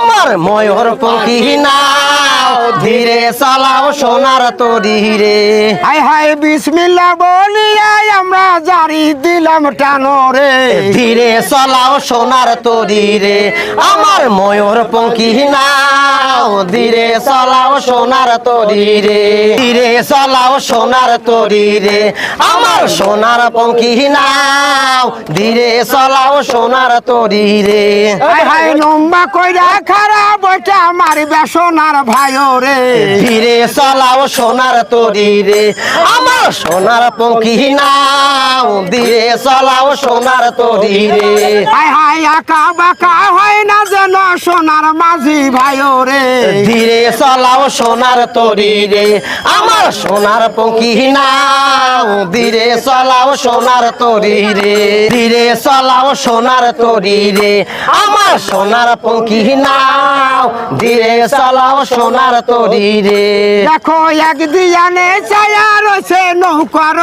আমার ময়ূর পঙ্খী নাও ধীরে চালাও সোনার তরি রে। হাই হাই বিসমিল্লা বলিয়াই আমরা দিলাম টানো রে। ধীরে চলাও সোনার তরি রে। আমার ময়ূর পঙ্খী নাও। ধীরে চলাও সোনার তরি রে। ধীরে চলাও সোনার তরি রে। আমার সোনার পঙ্খী নাও। ধীরে চলাও সোনার তরি রে। হাই লম্বা কইরা খারাপ বইটা আমার বেসনার ভাইও রে। ধীরে চলাও সোনার তরি রে। আমার সোনার পঙ্কি নাও দিয়ে চলাও সোনার তরি রে। হায় হায়, আঁকা বাঁকা হয় না যেন সোনার মাঝি ভাইও রে। ধীরে চলাও সোনার তরি রে। আমার সোনার পঙ্খী নাও ধীরে চলাও সোনার তরি রে। ধীরে চলাও সোনার তরি রে। আমার সোনার পঙ্খী নাও ধীরে চলাও সোনার তরি রে। দেখো এক দিয়ানে ছায়া রয়েছে নৌকার